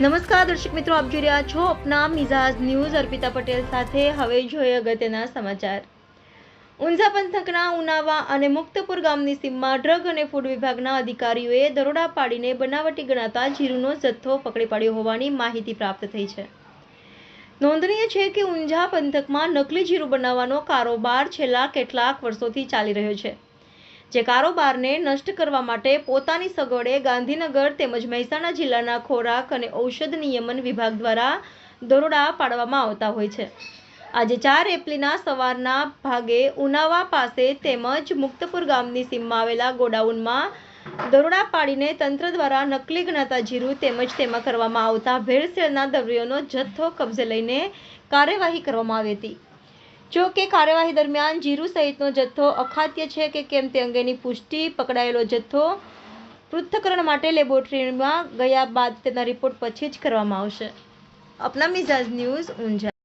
નમસ્કાર, દર્શક મિત્રો, આપ જોઈ રહ્યા છો અપના મિઝાજ ન્યૂઝ. અર્પિતા પટેલ સાથે હવે જોઈએ અગત્યના સમાચાર. ઊંઝા પંથકના ઉનાવા અને મુક્તપુર ગામની સીમમાં ડ્રગ અને ફૂડ વિભાગના અધિકારીઓએ દરોડા પાડીને બનાવટી ગણાતા જીરુનો જથ્થો પકડી પાડ્યો હોવાની માહિતી પ્રાપ્ત થઈ છે. નોંધનીય છે કે ઊંઝા પંથકમાં નકલી જીરું બનાવવાનો કારોબાર છેલ્લા કેટલાક વર્ષોથી ચાલી રહ્યો છે. જે કારોબારને નષ્ટ કરવા માટે પોતાની સગવડે ગાંધીનગર તેમજ મહેસાણા જિલ્લાના ખોરાક અને ઔષધ નિયમન વિભાગ દ્વારા દરોડા પાડવામાં આવતા હોય છે. આજે ચાર એપ્રિલના સવારના ભાગે ઉનાવા પાસે તેમજ મુક્તપુર ગામની સીમમાં આવેલા ગોડાઉનમાં દરોડા પાડીને તંત્ર દ્વારા નકલી ગણાતા જીરું તેમજ તેમાં કરવામાં આવતા ભેળસેળના દ્રવ્યોનો જથ્થો કબજે લઈને કાર્યવાહી કરવામાં આવી હતી. જો કે કાર્યવાહી દરમિયાન જીરું સહિતનો જથ્થો અખાદ્ય છે કે કેમ તે અંગેની પુષ્ટિ પકડાયેલો જથ્થો પૃથ્થકરણ માટે લેબોરેટરીમાં ગયા બાદ તેના રિપોર્ટ પછી જ કરવામાં આવશે. અપના મિઝાજ ન્યૂઝ ઊંઝા.